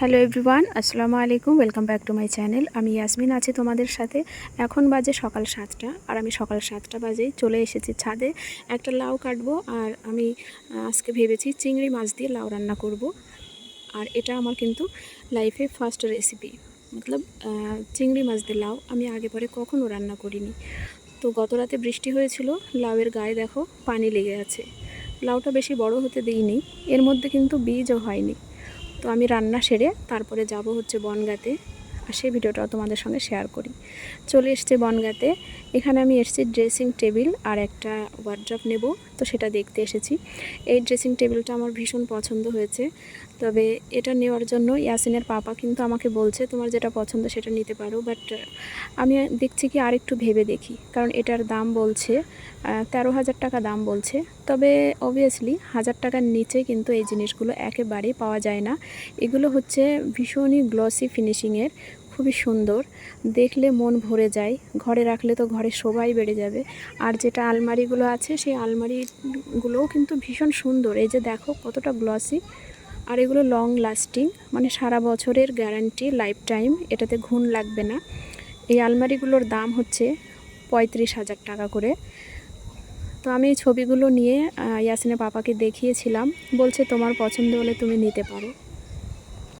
Hello everyone আসসালামু আলাইকুম welcome back to my channel আমি ইয়াসমিন আছি তোমাদের সাথে। এখন বাজে সকাল সাতটা, আর আমি সকাল সাতটা বাজেই চলে এসেছি ছাদে। একটা লাউ কাটবো, আর আমি আজকে ভেবেছি চিংড়ি মাছ দিয়ে লাউ রান্না করব। আর এটা আমার কিন্তু লাইফে ফার্স্ট রেসিপি মতলব চিংড়ি মাছ দিয়ে লাউ আমি আগে পরে কখনও রান্না করিনি। তো গত রাতে বৃষ্টি হয়েছিল, লাউয়ের গায়ে দেখো পানি লেগে আছে। লাউটা বেশি বড় হতে দিইনি, এর মধ্যে কিন্তু বীজও হয়নি। তো আমি রান্না সেরে তারপরে যাব হচ্ছে বনগাতে। আর সেই ভিডিওটাও তোমাদের সঙ্গে শেয়ার করি। চলে এসছে বনগাতে। এখানে আমি এসেছি ড্রেসিং টেবিল আর একটা ওয়ার্ড্রপ নেব, তো সেটা দেখতে এসেছি। এই ড্রেসিং টেবিলটা আমার ভীষণ পছন্দ হয়েছে। তবে এটা নেওয়ার জন্য ইয়াসিনের পাপা কিন্তু আমাকে বলছে, তোমার যেটা পছন্দ সেটা নিতে পারো। বাট আমি দেখছি কি আর একটু ভেবে দেখি। কারণ এটার দাম বলছে তেরো হাজার টাকা দাম বলছে। তবে অবভিয়াসলি হাজার টাকার নিচে কিন্তু এই জিনিসগুলো একেবারেই পাওয়া যায় না। এগুলো হচ্ছে ভীষণই গ্লসি ফিনিশিংয়ের খুবই সুন্দর। দেখলে মন ভরে যায়। ঘরে রাখলে তো ঘরে শোভাই বেড়ে যাবে। আর যেটা আলমারিগুলো আছে, সেই আলমারিগুলোও কিন্তু ভীষণ সুন্দর। এই যে দেখো কতটা গ্লসি আর এগুলো লং লাস্টিং মানে সারা বছরের গ্যারান্টি লাইফ টাইম এটাতে ঘুণ লাগবে না। এই আলমারিগুলোর দাম হচ্ছে পঁয়ত্রিশ হাজার টাকা করে। তো আমি ছবিগুলো নিয়ে ইয়াসিনের পাপাকে দেখিয়েছিলাম। বলছে, তোমার পছন্দ হলে তুমি নিতে পারো।